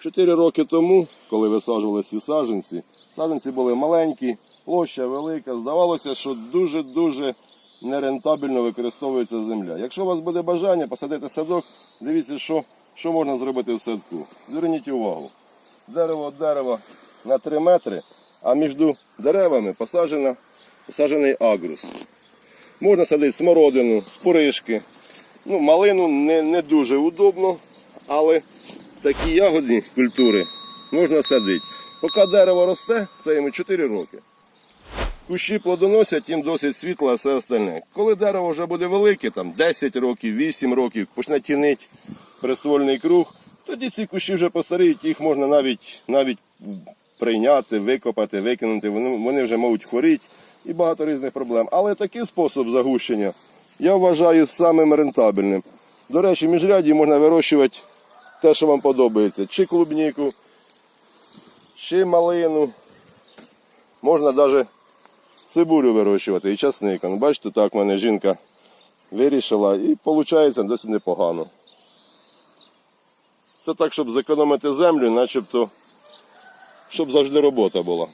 Чотири роки тому, коли висаджувалися ці саджанці, саджанці були маленькі, площа велика. Здавалося, що дуже-дуже нерентабельно використовується земля. Якщо у вас буде бажання посадити садок, дивіться, що, що можна зробити в садку. Зверніть увагу. Дерево дерева на 3 метри, а між деревами посаджена, посаджений агрус. Можна садити смородину, споришки. Ну, малину не, не дуже удобно, але такі ягодні культури можна садити. Поки дерево росте, це йому 4 роки. Кущі плодоносять, їм досить світло, а все остальне. Коли дерево вже буде велике, там 10 років, 8 років, почне тінити приствольний круг, тоді ці кущі вже постаріють, їх можна навіть, навіть прийняти, викопати, викинути. Вони, вони вже можуть хворіти і багато різних проблем. Але такий спосіб загущення я вважаю самим рентабельним. До речі, міжряді можна вирощувати те, що вам подобається. Чи клубніку, чи малину. Можна навіть цибулю вирощувати і часник. Ну, Бачите, так в мене жінка вирішила і виходить досить непогано. Це так, щоб зекономити землю, начебто, щоб завжди робота була.